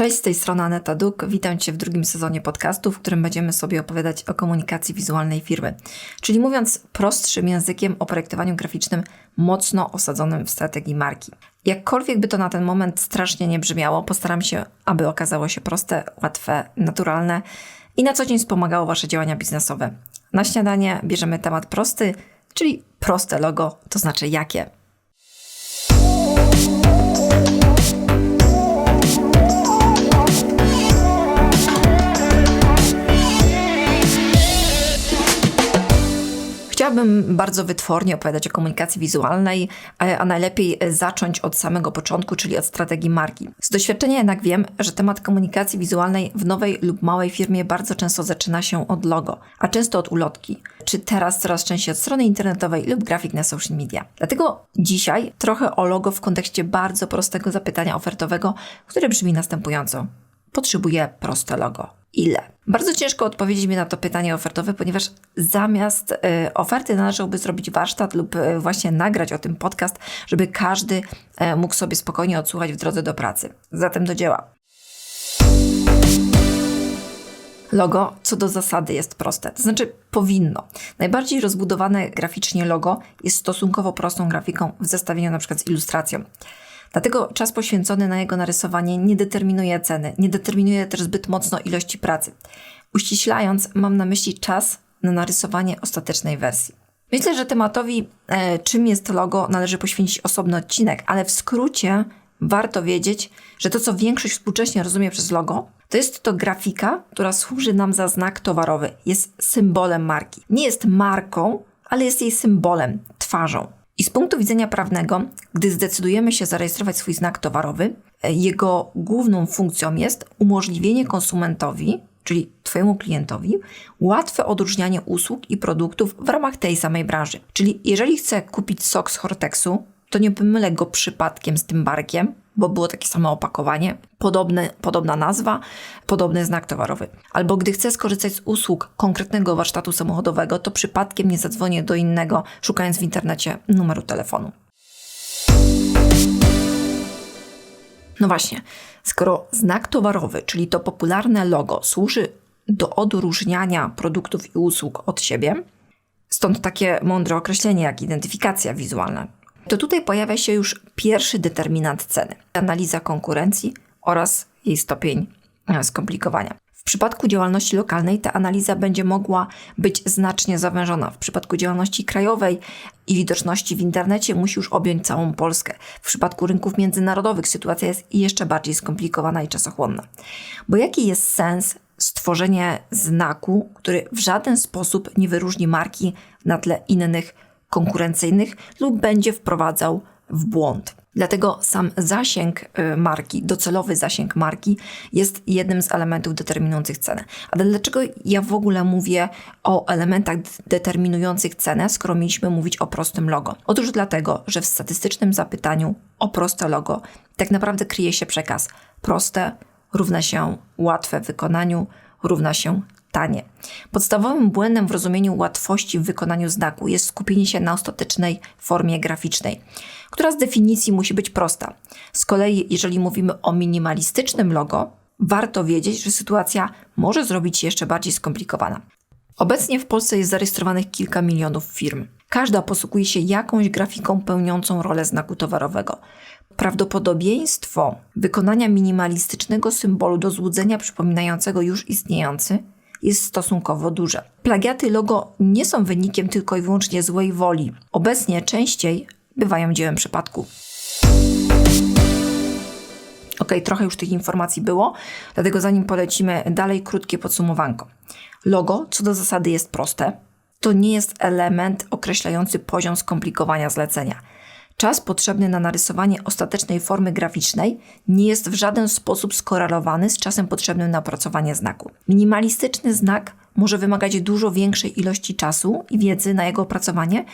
Cześć, z tej strony Aneta Duk. Witam Cię w drugim sezonie podcastu, w którym będziemy sobie opowiadać o komunikacji wizualnej firmy. Czyli mówiąc prostszym językiem o projektowaniu graficznym mocno osadzonym w strategii marki. Jakkolwiek by to na ten moment strasznie nie brzmiało, postaram się, aby okazało się proste, łatwe, naturalne i na co dzień wspomagało Wasze działania biznesowe. Na śniadanie bierzemy temat prosty, czyli proste logo, to znaczy jakie. Chciałabym bardzo wytwornie opowiadać o komunikacji wizualnej, a najlepiej zacząć od samego początku, czyli od strategii marki. Z doświadczenia jednak wiem, że temat komunikacji wizualnej w nowej lub małej firmie bardzo często zaczyna się od logo, a często od ulotki, czy teraz coraz częściej od strony internetowej lub grafik na social media. Dlatego dzisiaj trochę o logo w kontekście bardzo prostego zapytania ofertowego, które brzmi następująco. Potrzebuję proste logo ile? Bardzo ciężko odpowiedzieć mi na to pytanie ofertowe, ponieważ zamiast y, oferty należałoby zrobić warsztat lub y, właśnie nagrać o tym podcast, żeby każdy y, mógł sobie spokojnie odsłuchać w drodze do pracy. Zatem do dzieła. Logo co do zasady jest proste, to znaczy powinno. Najbardziej rozbudowane graficznie logo jest stosunkowo prostą grafiką w zestawieniu na przykład z ilustracją. Dlatego czas poświęcony na jego narysowanie nie determinuje ceny, nie determinuje też zbyt mocno ilości pracy. Uściślając, mam na myśli czas na narysowanie ostatecznej wersji. Myślę, że tematowi, e, czym jest logo, należy poświęcić osobny odcinek, ale w skrócie warto wiedzieć, że to, co większość współcześnie rozumie przez logo, to jest to grafika, która służy nam za znak towarowy, jest symbolem marki. Nie jest marką, ale jest jej symbolem, twarzą. I z punktu widzenia prawnego, gdy zdecydujemy się zarejestrować swój znak towarowy, e, jego główną funkcją jest umożliwienie konsumentowi, czyli Twojemu klientowi, łatwe odróżnianie usług i produktów w ramach tej samej branży. Czyli jeżeli chcę kupić sok z Hortexu, to nie pomylę go przypadkiem z tym barkiem, bo było takie samo opakowanie, podobne, podobna nazwa, podobny znak towarowy. Albo gdy chcę skorzystać z usług konkretnego warsztatu samochodowego, to przypadkiem nie zadzwonię do innego, szukając w internecie numeru telefonu. No właśnie, skoro znak towarowy, czyli to popularne logo, służy do odróżniania produktów i usług od siebie, stąd takie mądre określenie jak identyfikacja wizualna, to tutaj pojawia się już pierwszy determinant ceny analiza konkurencji oraz jej stopień e, skomplikowania. W przypadku działalności lokalnej ta analiza będzie mogła być znacznie zawężona. W przypadku działalności krajowej i widoczności w internecie musi już objąć całą Polskę. W przypadku rynków międzynarodowych sytuacja jest jeszcze bardziej skomplikowana i czasochłonna. Bo jaki jest sens stworzenia znaku, który w żaden sposób nie wyróżni marki na tle innych konkurencyjnych lub będzie wprowadzał w błąd. Dlatego sam zasięg y, marki, docelowy zasięg marki jest jednym z elementów determinujących cenę. Ale dlaczego ja w ogóle mówię o elementach determinujących cenę, skoro mieliśmy mówić o prostym logo? Otóż dlatego, że w statystycznym zapytaniu o proste logo tak naprawdę kryje się przekaz proste równa się łatwe w wykonaniu, równa się tanie. Podstawowym błędem w rozumieniu łatwości w wykonaniu znaku jest skupienie się na ostatecznej formie graficznej, która z definicji musi być prosta. Z kolei, jeżeli mówimy o minimalistycznym logo, warto wiedzieć, że sytuacja może zrobić się jeszcze bardziej skomplikowana. Obecnie w Polsce jest zarejestrowanych kilka milionów firm. Każda posługuje się jakąś grafiką pełniącą rolę znaku towarowego. Prawdopodobieństwo wykonania minimalistycznego symbolu do złudzenia przypominającego już istniejący jest stosunkowo duże. Plagiaty logo nie są wynikiem tylko i wyłącznie złej woli. Obecnie częściej bywają dziełem przypadku. Ok, trochę już tych informacji było, dlatego zanim polecimy dalej, krótkie podsumowanko. Logo co do zasady jest proste. To nie jest element określający poziom skomplikowania zlecenia. Czas potrzebny na narysowanie ostatecznej formy graficznej nie jest w żaden sposób skorelowany z czasem potrzebnym na opracowanie znaku. Minimalistyczny znak może wymagać dużo większej ilości czasu i wiedzy na jego opracowanie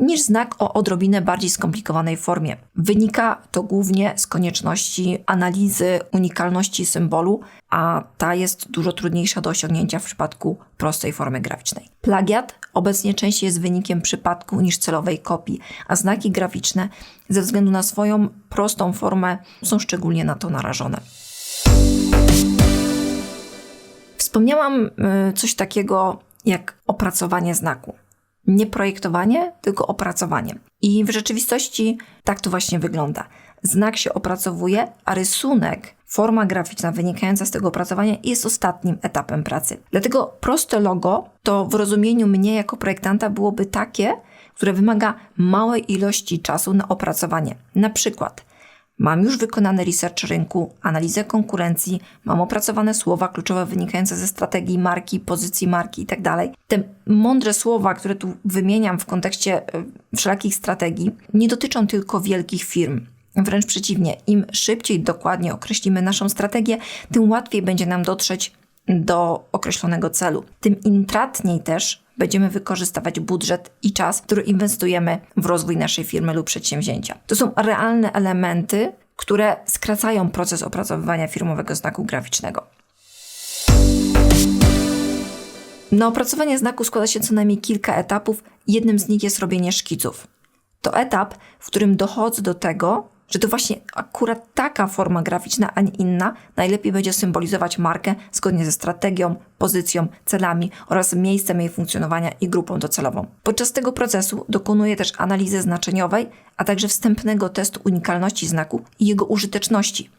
niż znak o odrobinę bardziej skomplikowanej formie. Wynika to głównie z konieczności analizy unikalności symbolu, a ta jest dużo trudniejsza do osiągnięcia w przypadku prostej formy graficznej. Plagiat obecnie częściej jest wynikiem przypadku niż celowej kopii, a znaki graficzne ze względu na swoją prostą formę są szczególnie na to narażone. Wspomniałam y, coś takiego jak opracowanie znaku. Nie projektowanie, tylko opracowanie. I w rzeczywistości tak to właśnie wygląda. Znak się opracowuje, a rysunek, forma graficzna wynikająca z tego opracowania jest ostatnim etapem pracy. Dlatego proste logo to w rozumieniu mnie jako projektanta byłoby takie, które wymaga małej ilości czasu na opracowanie. Na przykład Mam już wykonany research rynku, analizę konkurencji, mam opracowane słowa kluczowe wynikające ze strategii marki, pozycji marki itd. Tak Te mądre słowa, które tu wymieniam w kontekście e, wszelakich strategii, nie dotyczą tylko wielkich firm. Wręcz przeciwnie, im szybciej dokładnie określimy naszą strategię, tym łatwiej będzie nam dotrzeć do określonego celu. Tym intratniej też będziemy wykorzystywać budżet i czas, który inwestujemy w rozwój naszej firmy lub przedsięwzięcia. To są realne elementy, które skracają proces opracowywania firmowego znaku graficznego. Na opracowanie znaku składa się co najmniej kilka etapów. Jednym z nich jest robienie szkiców. To etap, w którym dochodzę do tego, że to właśnie akurat taka forma graficzna, a nie inna, najlepiej będzie symbolizować markę zgodnie ze strategią, pozycją, celami oraz miejscem jej funkcjonowania i grupą docelową. Podczas tego procesu dokonuję też analizy znaczeniowej, a także wstępnego testu unikalności znaku i jego użyteczności.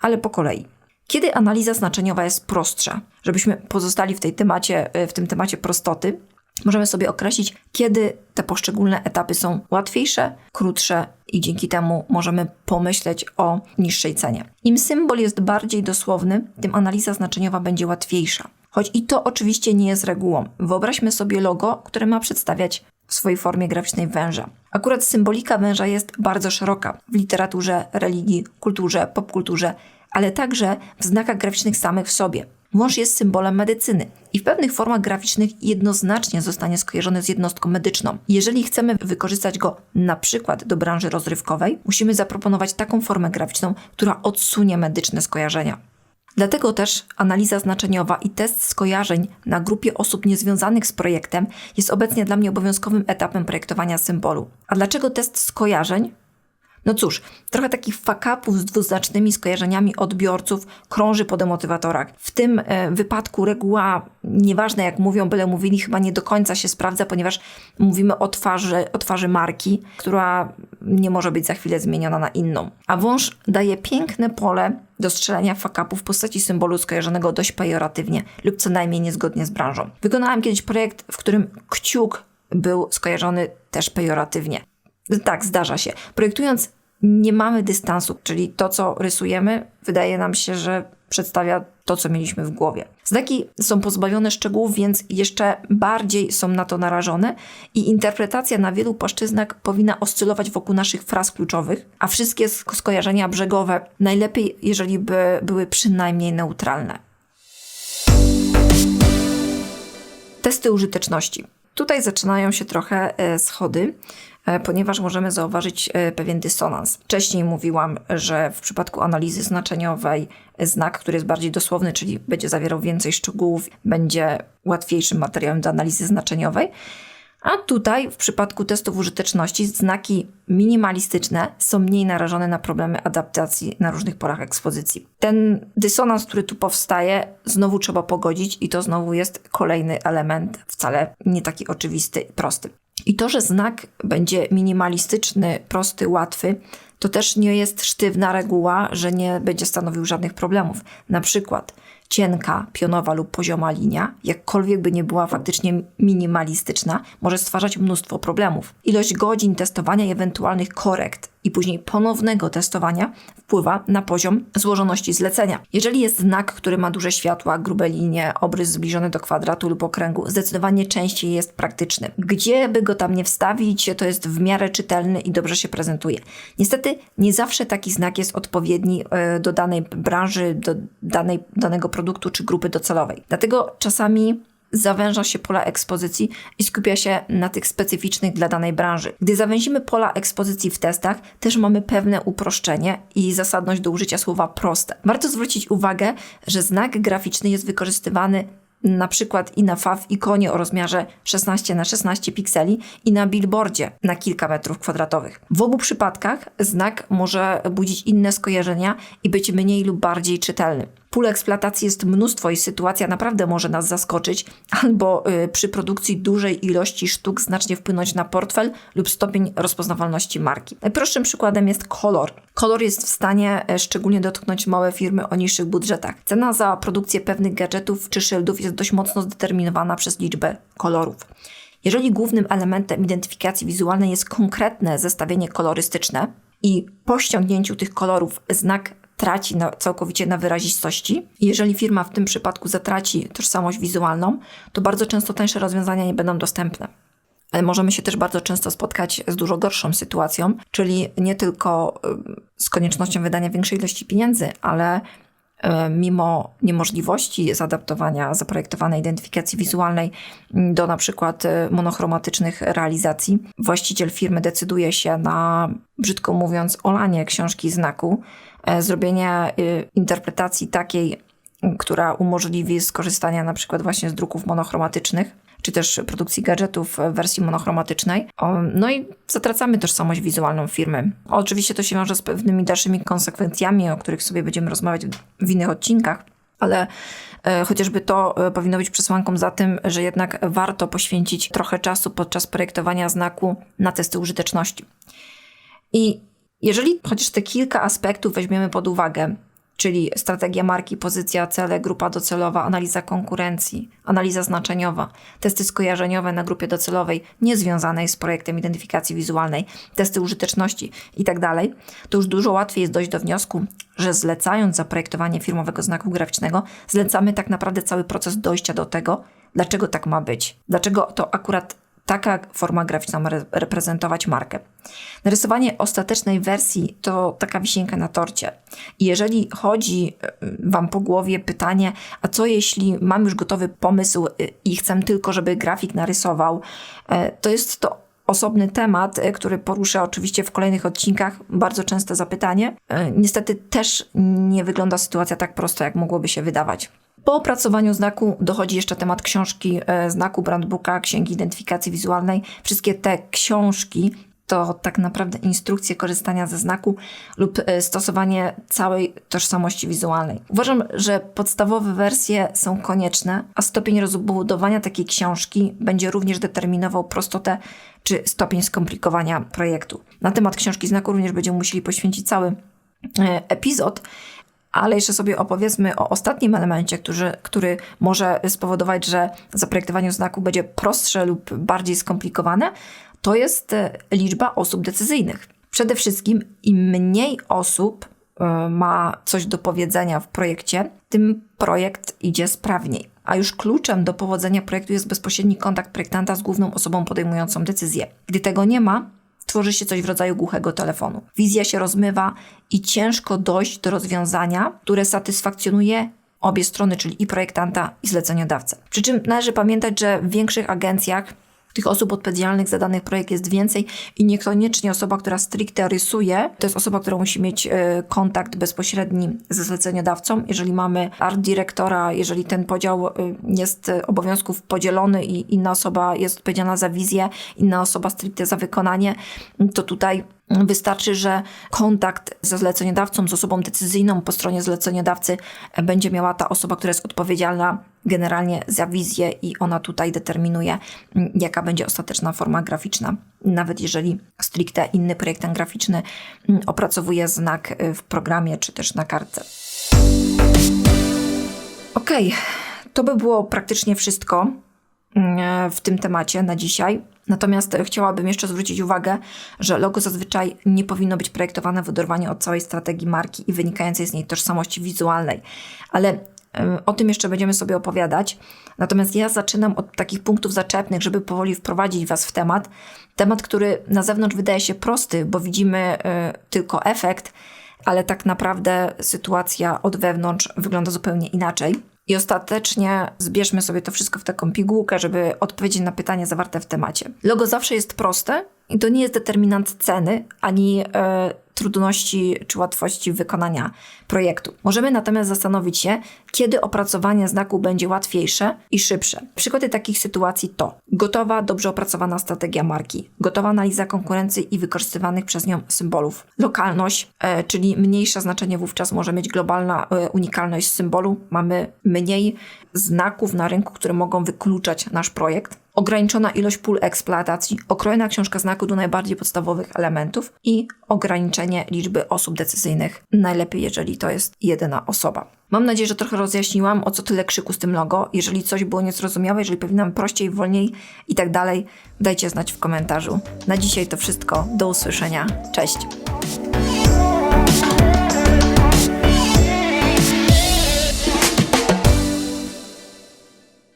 Ale po kolei. Kiedy analiza znaczeniowa jest prostsza, żebyśmy pozostali w, tej temacie, w tym temacie prostoty, możemy sobie określić, kiedy te poszczególne etapy są łatwiejsze, krótsze i dzięki temu możemy pomyśleć o niższej cenie. Im symbol jest bardziej dosłowny, tym analiza znaczeniowa będzie łatwiejsza. Choć i to oczywiście nie jest regułą. Wyobraźmy sobie logo, które ma przedstawiać w swojej formie graficznej węża. Akurat symbolika węża jest bardzo szeroka w literaturze, religii, kulturze, popkulturze, ale także w znakach graficznych samych w sobie. Wąż jest symbolem medycyny i w pewnych formach graficznych jednoznacznie zostanie skojarzony z jednostką medyczną. Jeżeli chcemy wykorzystać go na przykład do branży rozrywkowej, musimy zaproponować taką formę graficzną, która odsunie medyczne skojarzenia. Dlatego też analiza znaczeniowa i test skojarzeń na grupie osób niezwiązanych z projektem jest obecnie dla mnie obowiązkowym etapem projektowania symbolu. A dlaczego test skojarzeń? No cóż, trochę takich fakapów z dwuznacznymi skojarzeniami odbiorców krąży po demotywatorach. W tym e, wypadku reguła, nieważne jak mówią, byle mówili, chyba nie do końca się sprawdza, ponieważ mówimy o twarzy, o twarzy marki, która nie może być za chwilę zmieniona na inną. A wąż daje piękne pole do strzelania fakapów w postaci symbolu skojarzonego dość pejoratywnie lub co najmniej niezgodnie z branżą. Wykonałam kiedyś projekt, w którym kciuk był skojarzony też pejoratywnie. Tak, zdarza się. Projektując nie mamy dystansu, czyli to, co rysujemy, wydaje nam się, że przedstawia to, co mieliśmy w głowie. Znaki są pozbawione szczegółów, więc jeszcze bardziej są na to narażone i interpretacja na wielu płaszczyznach powinna oscylować wokół naszych fraz kluczowych, a wszystkie skojarzenia brzegowe najlepiej, jeżeli by były przynajmniej neutralne. Testy użyteczności. Tutaj zaczynają się trochę e, schody. E, ponieważ możemy zauważyć e, pewien dysonans. Wcześniej mówiłam, że w przypadku analizy znaczeniowej znak, który jest bardziej dosłowny, czyli będzie zawierał więcej szczegółów, będzie łatwiejszym materiałem do analizy znaczeniowej. A tutaj w przypadku testów użyteczności znaki minimalistyczne są mniej narażone na problemy adaptacji na różnych porach ekspozycji. Ten dysonans, który tu powstaje, znowu trzeba pogodzić i to znowu jest kolejny element, wcale nie taki oczywisty i prosty. I to, że znak będzie minimalistyczny, prosty, łatwy, to też nie jest sztywna reguła, że nie będzie stanowił żadnych problemów. Na przykład cienka, pionowa lub pozioma linia, jakkolwiek by nie była faktycznie minimalistyczna, może stwarzać mnóstwo problemów. Ilość godzin testowania i ewentualnych korekt i później ponownego testowania wpływa na poziom złożoności zlecenia. Jeżeli jest znak, który ma duże światła, grube linie, obrys zbliżony do kwadratu lub okręgu, zdecydowanie częściej jest praktyczny. Gdzie by go tam nie wstawić, to jest w miarę czytelny i dobrze się prezentuje. Niestety nie zawsze taki znak jest odpowiedni e, do danej branży, do danej, danego produktu czy grupy docelowej. Dlatego czasami zawęża się pola ekspozycji i skupia się na tych specyficznych dla danej branży. Gdy zawęzimy pola ekspozycji w testach, też mamy pewne uproszczenie i zasadność do użycia słowa proste. Warto zwrócić uwagę, że znak graficzny jest wykorzystywany na przykład i na FAW ikonie o rozmiarze 16 na 16 pikseli i na billboardzie na kilka metrów kwadratowych. W obu przypadkach znak może budzić inne skojarzenia i być mniej lub bardziej czytelny. Pól eksploatacji jest mnóstwo i sytuacja naprawdę może nas zaskoczyć, albo y, przy produkcji dużej ilości sztuk znacznie wpłynąć na portfel lub stopień rozpoznawalności marki. Najprostszym przykładem jest kolor. Kolor jest w stanie e, szczególnie dotknąć małe firmy o niższych budżetach. Cena za produkcję pewnych gadżetów czy szyldów jest dość mocno zdeterminowana przez liczbę kolorów. Jeżeli głównym elementem identyfikacji wizualnej jest konkretne zestawienie kolorystyczne i po ściągnięciu tych kolorów znak traci na, całkowicie na wyrazistości. Jeżeli firma w tym przypadku zatraci tożsamość wizualną, to bardzo często tańsze rozwiązania nie będą dostępne. Ale możemy się też bardzo często spotkać z dużo gorszą sytuacją, czyli nie tylko z koniecznością wydania większej ilości pieniędzy, ale mimo niemożliwości zaadaptowania zaprojektowanej identyfikacji wizualnej do na przykład e, monochromatycznych realizacji, właściciel firmy decyduje się na, brzydko mówiąc, olanie książki znaku, e, zrobienie interpretacji takiej, która umożliwi skorzystanie na przykład właśnie z druków monochromatycznych czy też produkcji gadżetów w wersji monochromatycznej. No i zatracamy tożsamość wizualną firmy. Oczywiście to się wiąże z pewnymi dalszymi konsekwencjami, o których sobie będziemy rozmawiać w innych odcinkach, ale e, chociażby to e, powinno być przesłanką za tym, że jednak warto poświęcić trochę czasu podczas projektowania znaku na testy użyteczności. I jeżeli chociaż te kilka aspektów weźmiemy pod uwagę, czyli strategia marki, pozycja, cele, grupa docelowa, analiza konkurencji, analiza znaczeniowa, testy skojarzeniowe na grupie docelowej niezwiązanej z projektem identyfikacji wizualnej, testy użyteczności itd., tak to już dużo łatwiej jest dojść do wniosku, że zlecając zaprojektowanie firmowego znaku graficznego, zlecamy tak naprawdę cały proces dojścia do tego, dlaczego tak ma być, dlaczego to akurat taka forma graficzna ma reprezentować markę. Narysowanie ostatecznej wersji to taka wisienka na torcie. I jeżeli chodzi e, Wam po głowie pytanie, a co jeśli mam już gotowy pomysł e, i chcę tylko, żeby grafik narysował, e, to jest to osobny temat, który poruszę oczywiście w kolejnych odcinkach. Bardzo częste zapytanie. Niestety też nie wygląda sytuacja tak prosto, jak mogłoby się wydawać. Po opracowaniu znaku dochodzi jeszcze temat książki, e, znaku brandbooka, księgi identyfikacji wizualnej. Wszystkie te książki to tak naprawdę instrukcje korzystania ze znaku lub e, stosowanie całej tożsamości wizualnej. Uważam, że podstawowe wersje są konieczne, a stopień rozbudowania takiej książki będzie również determinował prostotę czy stopień skomplikowania projektu. Na temat książki znaku również będziemy musieli poświęcić cały e, epizod. Ale jeszcze sobie opowiedzmy o ostatnim elemencie, który, który może spowodować, że zaprojektowanie znaku będzie prostsze lub bardziej skomplikowane. To jest e, liczba osób decyzyjnych. Przede wszystkim im mniej osób e, ma coś do powiedzenia w projekcie, tym projekt idzie sprawniej. A już kluczem do powodzenia projektu jest bezpośredni kontakt projektanta z główną osobą podejmującą decyzję. Gdy tego nie ma, tworzy się coś w rodzaju głuchego telefonu. Wizja się rozmywa i ciężko dojść do rozwiązania, które satysfakcjonuje obie strony, czyli i projektanta, i zleceniodawcę. Przy czym należy pamiętać, że w większych agencjach tych osób odpowiedzialnych za dany projekt jest więcej i niekoniecznie osoba, która stricte rysuje, to jest osoba, która musi mieć e, kontakt bezpośredni ze zleceniodawcą. Jeżeli mamy art dyrektora, jeżeli ten podział e, jest obowiązków podzielony i inna osoba jest odpowiedzialna za wizję, inna osoba stricte za wykonanie, to tutaj Wystarczy, że kontakt ze zleceniodawcą, z osobą decyzyjną po stronie zleceniodawcy będzie miała ta osoba, która jest odpowiedzialna generalnie za wizję i ona tutaj determinuje, jaka będzie ostateczna forma graficzna. Nawet jeżeli stricte inny projektant graficzny opracowuje znak y, w programie czy też na kartce. Ok, to by było praktycznie wszystko mm, w tym temacie na dzisiaj. Natomiast chciałabym jeszcze zwrócić uwagę, że logo zazwyczaj nie powinno być projektowane w oderwaniu od całej strategii marki i wynikającej z niej tożsamości wizualnej. Ale o tym jeszcze będziemy sobie opowiadać. Natomiast ja zaczynam od takich punktów zaczepnych, żeby powoli wprowadzić Was w temat. Temat, który na zewnątrz wydaje się prosty, bo widzimy y, tylko efekt, ale tak naprawdę sytuacja od wewnątrz wygląda zupełnie inaczej. I ostatecznie zbierzmy sobie to wszystko w taką pigułkę, żeby odpowiedzieć na pytanie zawarte w temacie. Logo zawsze jest proste i to nie jest determinant ceny ani e, trudności czy łatwości wykonania projektu. Możemy natomiast zastanowić się, kiedy opracowanie znaku będzie łatwiejsze i szybsze. Przykłady takich sytuacji to gotowa, dobrze opracowana strategia marki, gotowa analiza konkurencji i wykorzystywanych przez nią symbolów, lokalność, e, czyli mniejsze znaczenie wówczas może mieć globalna e, unikalność symbolu, mamy mniej znaków na rynku, które mogą wykluczać nasz projekt ograniczona ilość pól eksploatacji, okrojona książka znaku do najbardziej podstawowych elementów i ograniczenie liczby osób decyzyjnych, najlepiej jeżeli to jest jedyna osoba. Mam nadzieję, że trochę rozjaśniłam, o co tyle krzyku z tym logo. Jeżeli coś było niezrozumiałe, jeżeli powinnam prościej, wolniej i tak dalej, dajcie znać w komentarzu. Na dzisiaj to wszystko. Do usłyszenia. Cześć!